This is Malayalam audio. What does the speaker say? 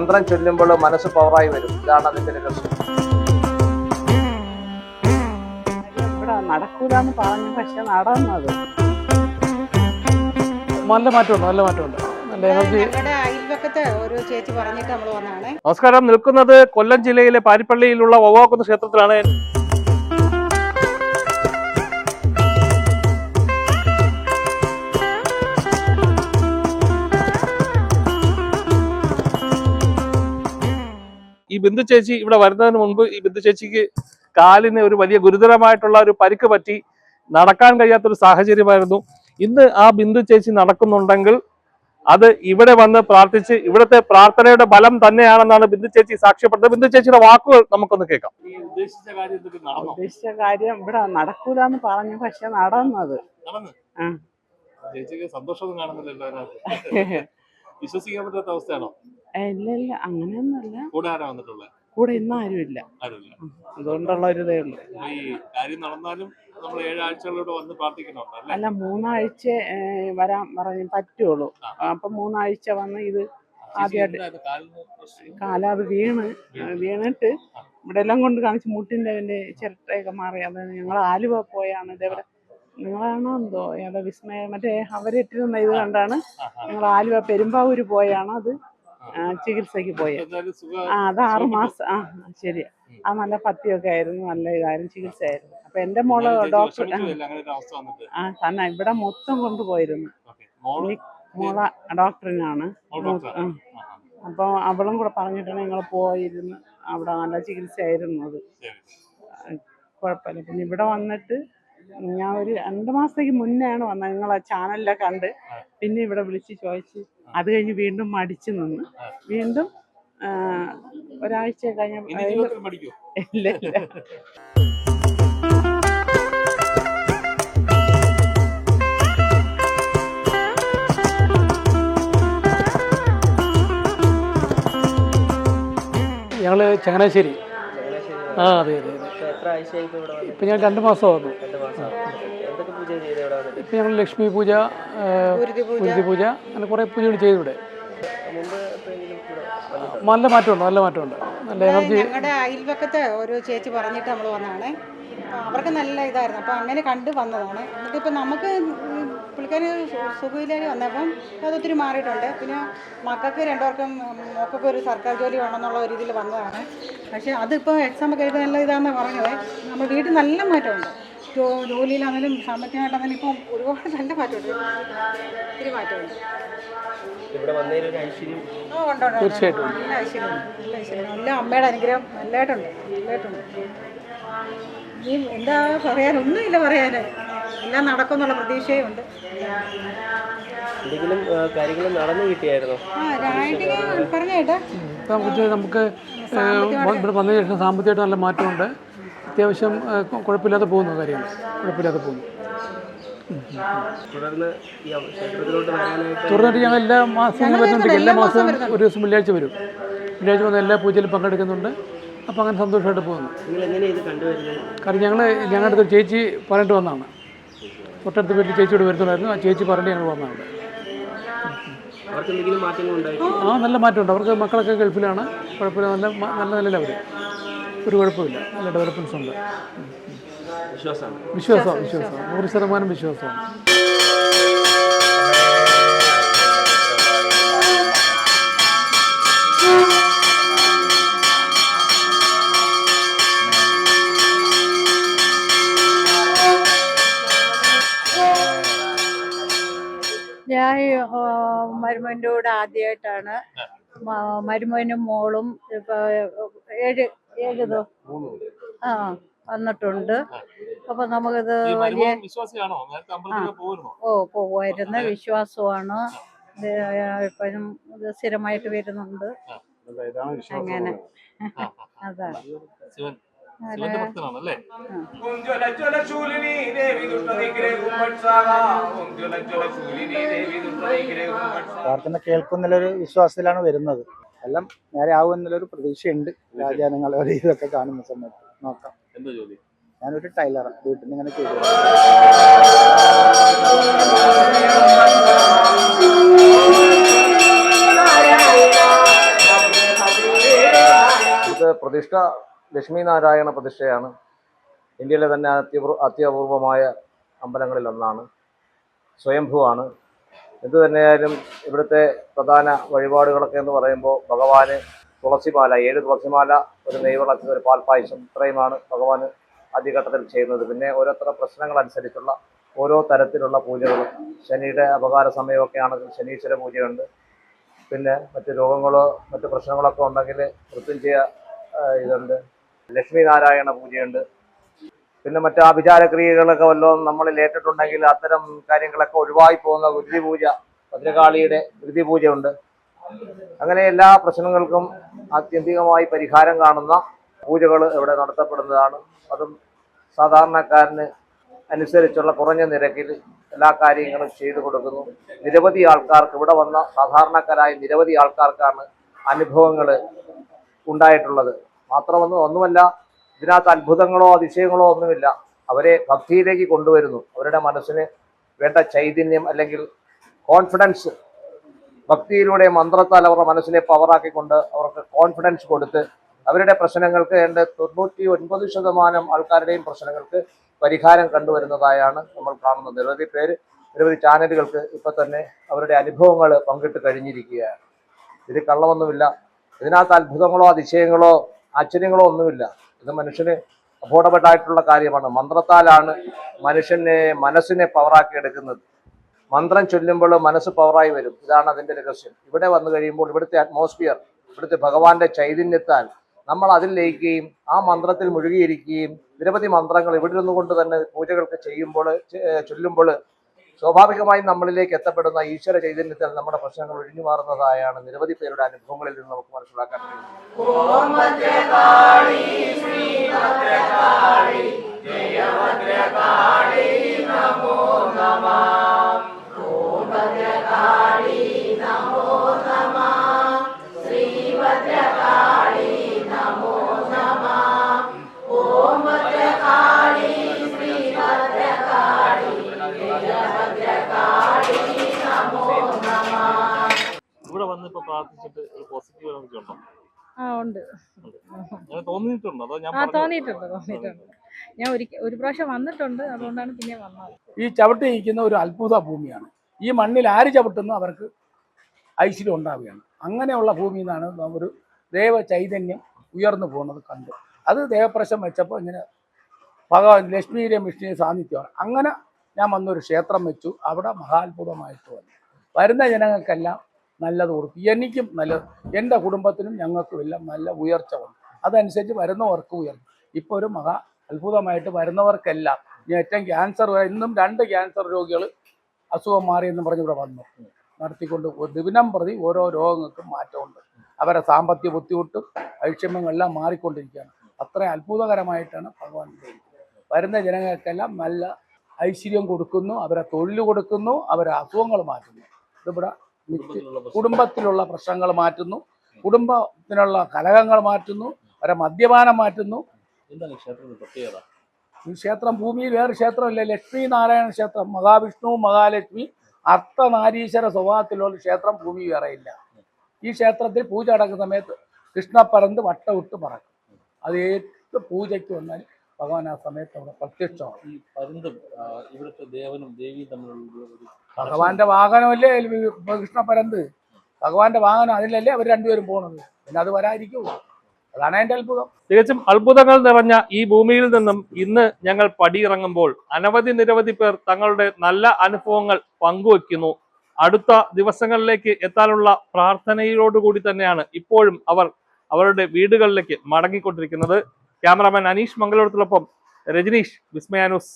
മന്ത്രം ചൊല്ലുമ്പോൾ മനസ്സ് പവറായി വരും. ഇതാണ് അതിന്റെ രഹസ്യം. ഇവിടെ നടക്കൂലെന്ന് പറഞ്ഞു പക്ഷെ നടന്നത്. നല്ല മാറ്റമുണ്ട് നല്ല മാറ്റമുണ്ട്. നല്ല എനർജി. ഒരു ചേച്ചി പറഞ്ഞിട്ട് നമ്മൾ വന്നാണ്. നമസ്കാരം. നിൽക്കുന്നത് കൊല്ലം ജില്ലയിലെ പാരിപ്പള്ളിയിലുള്ള വവ്വാക്കുന്ന് ക്ഷേത്രത്തിലാണ്. ഈ ബിന്ദു ചേച്ചി ഇവിടെ വരുന്നതിന് മുൻപ് ഈ ബിന്ദു ചേച്ചിക്ക് കാലിന് ഒരു വലിയ ഗുരുതരമായിട്ടുള്ള ഒരു പരിക്ക് പറ്റി നടക്കാൻ കഴിയാത്തൊരു സാഹചര്യമായിരുന്നു. ഇന്ന് ആ ബിന്ദു ചേച്ചി നടക്കുന്നുണ്ടെങ്കിൽ അത് ഇവിടെ വന്ന് പ്രാർത്ഥിച്ച് ഇവിടുത്തെ പ്രാർത്ഥനയുടെ ബലം തന്നെയാണെന്നാണ് ബിന്ദു ചേച്ചി സാക്ഷ്യപ്പെടുന്നത്. ബിന്ദു ചേച്ചിയുടെ വാക്കുകൾ നമുക്കൊന്ന് കേൾക്കാം. ഈ ഉദ്ദേശിച്ച കാര്യം ഇവിടെ നടക്കൂലെന്ന് പറഞ്ഞു പക്ഷെ നടന്നത്. നടന്ന്? ആ. ചേച്ചിക്ക് സന്തോഷമൊന്നും കാണുന്നില്ലല്ലോ വിശ്വസിക്കാൻ പറ്റാത്ത അവസ്ഥയാണോ? ഇല്ല ഇല്ല അങ്ങനെയൊന്നുമല്ല. കൂടെ ആരാ വന്നിട്ടുള്ളത് കൂടെ ഇന്ന് ആരുമില്ല. ആരുമില്ല. അതുകൊണ്ടുള്ള ഒരു ഇതേ ഉള്ളൂ. ഈ കാര്യം നടന്നാലും നമ്മൾ വന്ന് അല്ലേ? അല്ല മൂന്നാഴ്ച ഏ, വരാൻ പറഞ്ഞ് പറ്റുള്ളൂ. അപ്പൊ മൂന്നാഴ്ച വന്ന് ഇത് ആദ്യമായിട്ട് കാലിന് പ്രശ്നം? കാലാത് വീണ് വീണിട്ട് ഇവിടെ എല്ലാം കൊണ്ട് കാണിച്ച് മുട്ടിന്റെ അതിന്റെ ചിരട്ടയൊക്കെ മാറി. അത് ഞങ്ങൾ ആലുവ പോയാണ്. ഇതേപോലെ നിങ്ങളാണോ എന്തോ ഏതോ വിസ്മയ മറ്റേ അവരിട്ടിരുന്ന ഇത് കണ്ടാണ്. നിങ്ങൾ ഞങ്ങൾ ആലുവ പെരുമ്പാവൂര് പോയാണ് അത്. ചികിത്സക്ക് പോയത് ആ അത് ആറ് മാസം ആ ശരി ആ നല്ല പത്തിയൊക്കെ ആയിരുന്നു നല്ല ഇതായിരുന്നു ചികിത്സയായിരുന്നു. അപ്പൊ എന്റെ മോൾ ഡോക്ടർ ആ. തന്നെ ഇവിടെ മൊത്തം കൊണ്ടുപോയിരുന്നു. മോള? ഡോക്ടറിനാണ്. അപ്പൊ. അവളും കൂടെ പറഞ്ഞിട്ടാണ് ഞങ്ങൾ പോയിരുന്നു. അവിടെ നല്ല ചികിത്സയായിരുന്നു അത്. കുഴപ്പമില്ല. പിന്നെ ഇവിടെ വന്നിട്ട് ഞാൻ ഒരു രണ്ട് മാസത്തേക്ക് മുന്നെയാണ് വന്നത്. നിങ്ങളെ ചാനലിലെ കണ്ട് പിന്നെ ഇവിടെ വിളിച്ച് ചോദിച്ച് അത് കഴിഞ്ഞ് വീണ്ടും മടിച്ചു നിന്ന് വീണ്ടും ആ, ഒരാഴ്ച കഴിഞ്ഞ ഞങ്ങൾ ഇല്ല ഇല്ല. ഞങ്ങൾ ചങ്ങനാശ്ശേരി. ആ അതെ അതെ അതെ. ഇപ്പം ഞാൻ രണ്ട് മാസം വന്നു ഇപ്പം ഞങ്ങൾ ലക്ഷ്മി പൂജ ഉരുതി ഗുരുതി പൂജ. അങ്ങനെ കുറേ പൂജകൾ ചെയ്തു ഇവിടെ മുമ്പ് എപ്പോഴെങ്കിലും ഇവിടെ വന്നിട്ടുണ്ടോ? നല്ല മാറ്റമുണ്ട് നല്ല മാറ്റമുണ്ട്. നല്ല എനർജി. ഞങ്ങളുടെ അയൽവക്കത്തെ ഒരു ചേച്ചി പറഞ്ഞിട്ട് നമ്മൾ വന്നതാണ് അവർക്ക് നല്ല ഇതായിരുന്നു. അപ്പോൾ അങ്ങനെ കണ്ട് വന്നതാണ്. എന്നിട്ടിപ്പോൾ നമുക്ക് പുള്ളിക്കാരി സുഖമില്ലാതെ വന്നപ്പം അതൊത്തിരി മാറിയിട്ടുണ്ട്. പിന്നെ മക്കൾക്ക് രണ്ടുപേർക്കും മക്കൾക്ക് ഒരു സർക്കാർ ജോലി വേണമെന്നുള്ള ഒരു രീതിയിൽ വന്നതാണ്. പക്ഷേ അതിപ്പോൾ എക്സാം ഒക്കെ എഴുതി നല്ല ഇതാണെന്ന് പറഞ്ഞത്. നമ്മൾ വീട്ടിൽ നല്ല മാറ്റമുണ്ട്. ജോ ജോലിയിലാണെങ്കിലും സാമ്പത്തികമായിട്ടാണെങ്കിലും ഇപ്പം ഒരുപാട് നല്ല മാറ്റമുണ്ട്. ഒത്തിരി മാറ്റമുണ്ട്. ഐശ്വര്യം? ഓ, ഉണ്ട്, ഉണ്ട്, ഉണ്ട്. തീർച്ചയായിട്ടും. നല്ല. നല്ല അമ്മയുടെ അനുഗ്രഹം. നല്ലതായിട്ടുണ്ട് നല്ലതായിട്ടുണ്ട് ഇനി എന്താ പറയാൻ? ഒന്നുമില്ല പറയാൻ എല്ലാം നടക്കുമെന്നുള്ള പ്രതീക്ഷയുണ്ട് എന്തെങ്കിലും കാര്യങ്ങൾ നടന്നു കിട്ടിയായിരുന്നോ? ആ പറഞ്ഞേട്ടാ നമുക്ക് ഇവിടെ വന്നതിന് ശേഷം സാമ്പത്തികമായിട്ട് നല്ല മാറ്റമുണ്ട്. അത്യാവശ്യം കുഴപ്പമില്ലാതെ പോകുന്നു കാര്യങ്ങൾ. കുഴപ്പമില്ലാതെ പോകുന്നു. തുടർന്നിട്ട് ഞങ്ങൾ എല്ലാ മാസവും വരുന്നുണ്ട്. എല്ലാ മാസവും ഒരു ദിവസം വെള്ളിയാഴ്ച വരും. വെള്ളിയാഴ്ച വന്ന് എല്ലാ പൂജയിലും പങ്കെടുക്കുന്നുണ്ട്. അപ്പോൾ അങ്ങനെ സന്തോഷമായിട്ട് പോകുന്നു. കാരണം ഞങ്ങൾ ഞങ്ങളുടെ അടുത്ത് ചേച്ചി പറഞ്ഞിട്ട് വന്നതാണ്. തൊട്ടടുത്ത് വീട്ടിൽ ചേച്ചിയോട് വരുന്നുണ്ടായിരുന്നു ആ ചേച്ചി പറഞ്ഞ് ഞങ്ങൾ വന്നതാണ്. ആ നല്ല മാറ്റമുണ്ട്. അവർക്ക് മക്കളൊക്കെ ഗൾഫിലാണ്. കുഴപ്പമില്ല. നല്ല നല്ല നിലയിൽ അവർ ഒരു കുഴപ്പമില്ല. നല്ല ഡെവലപ്മെന്റ്സ് ഉണ്ട്. വിശ്വാസമാണ്. വിശ്വാസമാണ് വിശ്വാസമാണ് നൂറ് ശതമാനം വിശ്വാസമാണ്. ഞാൻ മരുമോന്റെ കൂടെ ആദ്യമായിട്ടാണ് മരുമോനും മോളും ഇപ്പൊ ഏഴ് ഏഴ് ദോ ആ വന്നിട്ടുണ്ട്. അപ്പൊ നമുക്കിത് വലിയ നേരത്തെ അമ്പലത്തിൽ പോകുന്നു ഓ പോവായിരുന്നു. വിശ്വാസമാണ്. ഇപ്പഴും ഇത് സ്ഥിരമായിട്ട് വരുന്നുണ്ട്. അങ്ങനെ. അതാണ്. ശിവന്റെ ഭക്തനാണ് അല്ലേ പ്രാർത്ഥന കേൾക്കുന്നുള്ളൊരു വിശ്വാസത്തിലാണ് വരുന്നത്. എല്ലാം നേരെ ആവും എന്നുള്ളൊരു പ്രതീക്ഷയുണ്ട്. രാജാനങ്ങളെ ഇതൊക്കെ കാണുന്ന സമയത്ത്. നോക്കാം. എന്താ ജോലി? ഞാനൊരു ടൈലറാണ് വീട്ടിൽ നിന്ന് ഇങ്ങനെ ചെയ്തു. പ്രതിഷ്ഠ ലക്ഷ്മി നാരായണ പ്രതിഷ്ഠയാണ് ഇന്ത്യയിലെ തന്നെ അത്യപൂർ അത്യപൂർവമായ അമ്പലങ്ങളിൽ ഒന്നാണ് സ്വയംഭുവാണ്. എന്തു തന്നെയായാലും ഇവിടുത്തെ പ്രധാന വഴിപാടുകളൊക്കെ എന്ന് പറയുമ്പോൾ ഭഗവാന് തുളസിമാല ഏഴ് തുളസിമാല ഒരു നെയ്വിളക്ക് ഒരു പാൽപ്പായസം ഇത്രയുമാണ് ഭഗവാന് ആദ്യഘട്ടത്തിൽ ചെയ്യുന്നത്. പിന്നെ ഓരോരുത്തരുടെ പ്രശ്നങ്ങൾ അനുസരിച്ചുള്ള ഓരോ തരത്തിലുള്ള പൂജകളും ശനിയുടെ അപകാര സമയമൊക്കെ ആണെങ്കിൽ ശനീശ്വര പൂജയുണ്ട്. പിന്നെ മറ്റ് രോഗങ്ങളോ മറ്റ് പ്രശ്നങ്ങളൊക്കെ ഉണ്ടെങ്കിൽ മൃത്യുഞ്ജയ ഇതുണ്ട്. ലക്ഷ്മി നാരായണ പൂജയുണ്ട്. പിന്നെ മറ്റു ആഭിചാര ക്രിയകളൊക്കെ വല്ലതും നമ്മളിൽ ഏറ്റിട്ടുണ്ടെങ്കിൽ അത്തരം കാര്യങ്ങളൊക്കെ ഒഴിവായി പോകുന്ന ഗുരുതി പൂജ ഭദ്രകാളിയുടെ ഗുരുതി പൂജയുണ്ട് അങ്ങനെ എല്ലാ പ്രശ്നങ്ങൾക്കും ആത്യന്തികമായി പരിഹാരം കാണുന്ന പൂജകൾ ഇവിടെ നടത്തപ്പെടുന്നതാണ്. അതും സാധാരണക്കാരന് അനുസരിച്ചുള്ള കുറഞ്ഞ നിരക്കിൽ എല്ലാ കാര്യങ്ങളും ചെയ്തു കൊടുക്കുന്നു. നിരവധി ആൾക്കാർക്ക് ഇവിടെ വന്ന സാധാരണക്കാരായ നിരവധി ആൾക്കാർക്കാണ് അനുഭവങ്ങൾ ഉണ്ടായിട്ടുള്ളത്. മാത്രമൊന്നും ഒന്നുമല്ല. ഇതിനകത്ത് അത്ഭുതങ്ങളോ അതിശയങ്ങളോ ഒന്നുമില്ല. അവരെ ഭക്തിയിലേക്ക് കൊണ്ടുവരുന്നു. അവരുടെ മനസ്സിന് വേണ്ട ചൈതന്യം അല്ലെങ്കിൽ കോൺഫിഡൻസ് ഭക്തിയിലൂടെ മന്ത്രത്താൽ അവരുടെ മനസ്സിനെ പവറാക്കിക്കൊണ്ട് അവർക്ക് കോൺഫിഡൻസ് കൊടുത്ത് അവരുടെ പ്രശ്നങ്ങൾക്ക് വേണ്ട തൊണ്ണൂറ്റി ഒൻപത് ശതമാനം ആൾക്കാരുടെയും പ്രശ്നങ്ങൾക്ക് പരിഹാരം കണ്ടുവരുന്നതായാണ് നമ്മൾ കാണുന്നത്. നിരവധി പേര് നിരവധി ചാനലുകൾക്ക് ഇപ്പം തന്നെ അവരുടെ അനുഭവങ്ങൾ പങ്കിട്ട് കഴിഞ്ഞിരിക്കുകയാണ്. ഇത് കള്ളമൊന്നുമില്ല. ഇതിനകത്ത് അത്ഭുതങ്ങളോ അതിശയങ്ങളോ ആശ്ചര്യങ്ങളോ ഒന്നുമില്ല ഇത് മനുഷ്യന് അഫോർഡബിളായിട്ടുള്ള കാര്യമാണ്. മന്ത്രത്താലാണ് മനുഷ്യനെ മനസ്സിനെ പവറാക്കി എടുക്കുന്നത്. മന്ത്രം ചൊല്ലുമ്പോൾ മനസ്സ് പവറായി വരും. ഇതാണ് അതിന്റെ രഹസ്യം. ഇവിടെ വന്നു കഴിയുമ്പോൾ ഇവിടുത്തെ അറ്റ്മോസ്ഫിയർ ഇവിടുത്തെ ഭഗവാന്റെ ചൈതന്യത്താൽ നമ്മൾ അതിൽ ലയിക്കുകയും ആ മന്ത്രത്തിൽ മുഴുകിയിരിക്കുകയും നിരവധി മന്ത്രങ്ങൾ ഇവിടെ നിന്നുകൊണ്ട് തന്നെ പൂജകൾക്ക് ചെയ്യുമ്പോൾ ചൊല്ലുമ്പോൾ സ്വാഭാവികമായും നമ്മളിലേക്ക് എത്തപ്പെടുന്ന ഈശ്വര ചൈതന്യത്തിൽ നമ്മുടെ പ്രശ്നങ്ങൾ ഒഴിഞ്ഞു മാറുന്നതായാണ് നിരവധി പേരുടെ അനുഭവങ്ങളിൽ നിന്ന് നമുക്ക് മനസ്സിലാക്കാൻ കഴിയും പ്രാർത്ഥിച്ചിട്ട് ഒരു പോസിറ്റീവ് എനർജി ഉണ്ടോ ആ ഉണ്ട്. അങ്ങനെ തോന്നിയിട്ടുണ്ടോ? അതോ ഞാൻ ആ തോന്നിയിട്ടുണ്ട് തോന്നിയിട്ടുണ്ട്. ഞാൻ ഒരിക്കൽ ഒരു പ്രാവശ്യം വന്നിട്ടുണ്ട് അതുകൊണ്ടാണ് പിന്നെ വന്നത്. ഈ ചവിട്ടിയിരിക്കുന്ന ഒരു അത്ഭുത ഭൂമിയാണ്. ഈ മണ്ണിൽ ആര് ചവിട്ടുന്നു അവർക്ക് ഐശ്വര്യം ഉണ്ടാവുകയാണ്. അങ്ങനെയുള്ള ഭൂമിയിൽ നിന്നാണ് ഒരു ദേവ ചൈതന്യം ഉയർന്നു പോകുന്നത് കണ്ടു അത് ദേവപ്രശം വെച്ചപ്പോൾ ഇങ്ങനെ ഭഗവാൻ ലക്ഷ്മിയുടെയും വിഷ്ണുവിന്റെ സാന്നിധ്യമാണ്. അങ്ങനെ ഞാൻ വന്നൊരു ക്ഷേത്രം വെച്ചു. അവിടെ മഹാത്ഭുതമായിട്ട് വന്നു. വരുന്ന ജനങ്ങൾക്കെല്ലാം നല്ലത് കൊടുക്കും. എനിക്കും നല്ലത് എന്റെ കുടുംബത്തിനും ഞങ്ങൾക്കും എല്ലാം നല്ല ഉയർച്ച വന്നു. അതനുസരിച്ച് വരുന്നവർക്ക് ഉയർന്നു. ഇപ്പോൾ ഒരു മഹാ അത്ഭുതമായിട്ട് വരുന്നവർക്കെല്ലാം ഏറ്റവും ക്യാൻസർ ഇന്നും രണ്ട് ക്യാൻസർ രോഗികൾ അസുഖം മാറിയെന്ന് പറഞ്ഞ് ഇവിടെ വന്നു. നടത്തിക്കൊണ്ട് ദിനം പ്രതി ഓരോ രോഗങ്ങൾക്കും മാറ്റമുണ്ട്. അവരെ സാമ്പത്തിക ബുദ്ധിമുട്ടും ഐക്ഷമ്യങ്ങളെല്ലാം മാറിക്കൊണ്ടിരിക്കുകയാണ്. അത്ര അത്ഭുതകരമായിട്ടാണ് ഭഗവാൻ. വരുന്ന ജനങ്ങൾക്കെല്ലാം നല്ല ഐശ്വര്യം കൊടുക്കുന്നു അവരെ തൊഴിൽ കൊടുക്കുന്നു അവരെ അസുഖങ്ങൾ മാറ്റുന്നു. ഇതിവിടെ കുടുംബത്തിലുള്ള പ്രശ്നങ്ങൾ. മാറ്റുന്നു. കുടുംബത്തിനുള്ള കലഹങ്ങൾ മാറ്റുന്നു. അവരെ മദ്യപാനം മാറ്റുന്നു. എന്താണ് ഈ ക്ഷേത്രത്തിന്റെ പ്രത്യേകത? ഈ ക്ഷേത്രം ഭൂമിയിൽ വേറെ ക്ഷേത്രമില്ല. ലക്ഷ്മി നാരായണ ക്ഷേത്രം മഹാവിഷ്ണു മഹാലക്ഷ്മി അർത്ഥനാരീശ്വര സ്വഭാവത്തിലുള്ള ക്ഷേത്രം ഭൂമി വേറെയില്ല ഈ ക്ഷേത്രത്തിൽ പൂജ അടക്കുന്ന സമയത്ത് കൃഷ്ണപ്പറന്ത് വട്ടവിട്ട് പറക്കും. അത് ഏത് പൂജയ്ക്ക് വന്നാൽ ഭഗവാൻ ആ സമയത്ത് അവിടെ പ്രത്യക്ഷമാണ്. ഈ പരുന്തും ആ, ഇവിടുത്തെ ദേവനും ദേവിയും തമ്മിലുള്ള ഒരു ഭഗവാന്റെ വാഹനമല്ലേ കൃഷ്ണ പരന്ത്? ഭഗവാന്റെ വാഹനം അതിലല്ലേ അവർ രണ്ടുപേരും പോണത്? പിന്നെ അത് വരാതിരിക്കുമോ അതാണ് അതിന്റെ അത്ഭുതം. തികച്ചും അത്ഭുതങ്ങൾ നിറഞ്ഞ ഈ ഭൂമിയിൽ നിന്നും ഇന്ന് ഞങ്ങൾ പടിയിറങ്ങുമ്പോൾ അനവധി നിരവധി പേർ തങ്ങളുടെ നല്ല അനുഭവങ്ങൾ പങ്കുവെക്കുന്നു അടുത്ത ദിവസങ്ങളിലേക്ക് എത്താനുള്ള പ്രാർത്ഥനയോടുകൂടി തന്നെയാണ് ഇപ്പോഴും അവർ അവരുടെ വീടുകളിലേക്ക് മടങ്ങിക്കൊണ്ടിരിക്കുന്നത്. ക്യാമറാമാൻ അനീഷ് മംഗലോടത്തിനൊപ്പം രജനീഷ് വിസ്മയാനൂസ്.